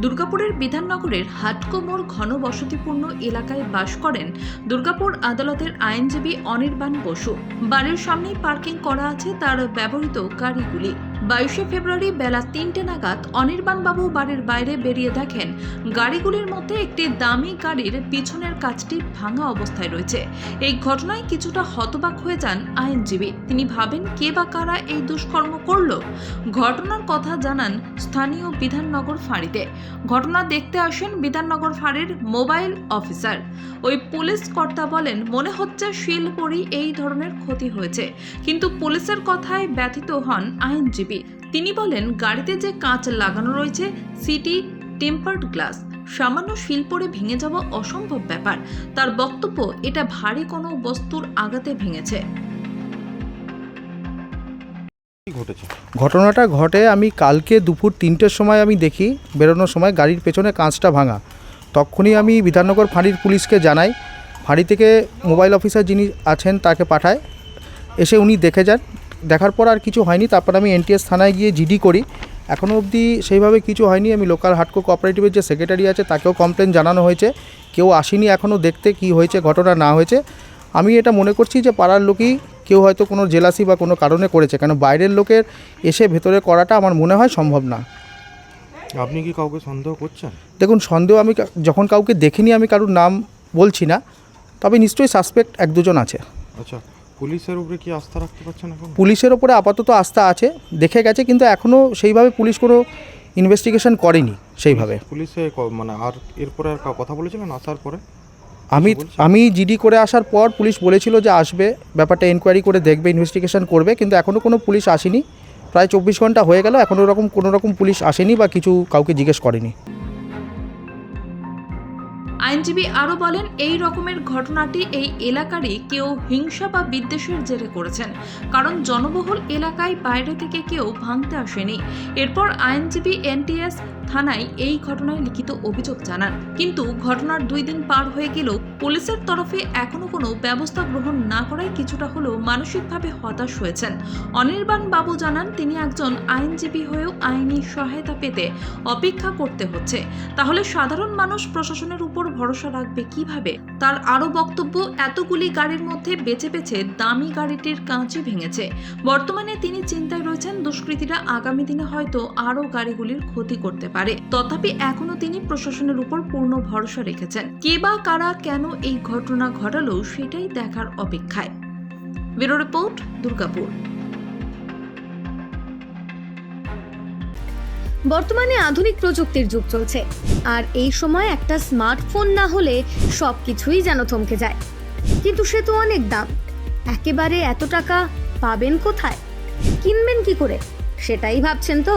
দুর্গাপুরের বিধাননগরের হাটকোমোর ঘনবসতিপূর্ণ এলাকায় বাস করেন দুর্গাপুর আদালতের আইনজীবী অনির্বাণ বসু। বাড়ির সামনেই পার্কিং করা আছে তার ব্যবহৃত গাড়িগুলি বাইশে ফেব্রুয়ারি বেলা তিনটে নাগাদ অনির্বাণবাবু বাড়ির বাইরে বেরিয়ে দেখেন গাড়িগুলির মধ্যে একটি দামি গাড়ির পিছনের কাজটি ভাঙা অবস্থায় রয়েছে। এই ঘটনায় কিছুটা হতবাক হয়ে যান আইনজীবী। তিনি ভাবেন, কে বা কারা এই দুষ্কর্ম করল? ঘটনার কথা জানান স্থানীয় বিধাননগর ফাঁড়িতে। ঘটনা দেখতে আসেন বিধাননগর ফাঁড়ির মোবাইল অফিসার। ওই পুলিশ কর্তা বলেন, মনে হচ্ছে শিলপরি এই ধরনের ক্ষতি হয়েছে। কিন্তু পুলিশের কথায় ব্যথিত হন আইনজীবী। তিনি বলেন, গাড়িতে যে কাঁচ লাগানো রয়েছে, সিটি, টেম্পার্ড গ্লাস, সামান্য শিল ভেঙে যাওয়া অসম্ভব ব্যাপার। তার বক্তব্য, এটা ভারী কোনো বস্তুর আঘাতে ভেঙেছে। ঘটনাটা ঘটে আমি কালকে দুপুর তিনটের সময় আমি দেখি, বেরোনোর সময় গাড়ির পেছনে কাঁচটা ভাঙা। তখনই আমি বিধাননগর ফাঁড়ির পুলিশকে জানাই, ফাঁড়ি থেকে মোবাইল অফিসার যিনি আছেন তাকে পাঠায়। এসে উনি দেখে যান দেখার পর আর কিছু হয়নি তারপর আমি এনটিএস থানায় গিয়ে জিডি করি। এখনও অবধি সেইভাবে কিছু হয়নি আমি লোকাল হাটকো কোঅপারেটিভের যে সেক্রেটারি আছে তাকেও কমপ্লেন জানানো হয়েছে। কেউ আসেনি এখনও দেখতে কি হয়েছে ঘটনা না হয়েছে। আমি এটা মনে করছি যে পাড়ার লোকই কেউ হয়তো কোনো জেলাসি বা কোনো কারণে করেছে কেন বাইরের লোকের এসে ভেতরে করাটা আমার মনে হয় সম্ভব না। আপনি কি কাউকে সন্দেহ করছেন? দেখুন সন্দেহ আমি যখন কাউকে দেখিনি আমি কারোর নাম বলছি না তবে নিশ্চয়ই সাসপেক্ট এক দুজন আছে। আচ্ছা পুলিশের উপরে কি আস্থা রাখতে পারছেন এখন? পুলিশের ওপরে আপাতত আস্থা আছে দেখে গেছে কিন্তু এখনও সেইভাবে পুলিশ কোনো ইনভেস্টিগেশন করেনি সেইভাবে। পুলিশে ক- মানে আর এরপরে আর কা- কথা বলেছিলেন আসার পরে? আমি আমি জিডি করে আসার পর পুলিশ বলেছিল যে আসবে ব্যাপারটা এনকোয়ারি করে দেখবে ইনভেস্টিগেশন করবে কিন্তু এখনও কোনো পুলিশ আসেনি। প্রায় চব্বিশ ঘণ্টা হয়ে গেল এখনও রকম কোনো রকম পুলিশ আসেনি বা কিছু কাউকে জিজ্ঞেস করেনি। আইনজীবী আরও বলেন, এই রকমের ঘটনাটি এই এলাকারই কেউ হিংসা বা বিদ্বেষের জেরে করেছেন। কারণ জনবহুল এলাকায় বাইরে থেকে কেউ ভাঙতে আসেনি। এরপর আইনজীবী এনটিএস থানায় এই ঘটনায় লিখিত অভিযোগ জানান। কিন্তু ঘটনার দুই দিন পার হয়ে গেলেও পুলিশের তরফে এখনও কোনো ব্যবস্থা গ্রহণ না করায় কিছুটা হলেও মানসিকভাবে হতাশ হয়েছেন। অনির্বাণ বাবু জানান, তিনি একজন আইনজীবী হয়েও আইনি সহায়তা পেতে অপেক্ষা করতে হচ্ছে। তাহলে সাধারণ মানুষ প্রশাসনের উপর ভরসা রাখবে কীভাবে? তার আরও বক্তব্য, এতগুলি গাড়ির মধ্যে বেছে বেছে দামি গাড়িটির কাঁচই ভেঙেছে। বর্তমানে তিনি চিন্তায় রয়েছেন, দুষ্কৃতীরা আগামী দিনে হয়তো আরও গাড়িগুলির ক্ষতি করতে পারে। তথাপি এখনও তিনি প্রশাসনের উপর পূর্ণ ভরসা রেখেছেন। কে বা কারা এই ঘটনা ঘটালো সেটাই দেখার অপেক্ষায়। Bureau report, Durgapur. বর্তমানে আধুনিক প্রযুক্তির যুগ চলছে, আর এই সময় একটা স্মার্টফোন না হলে সব কিছুই যেন থমকে যায়। কিন্তু সে তো অনেক দাম। একেবারে এত টাকা পাবেন কোথায়? কিনবেন কি করে? সেটাই ভাবছেন তো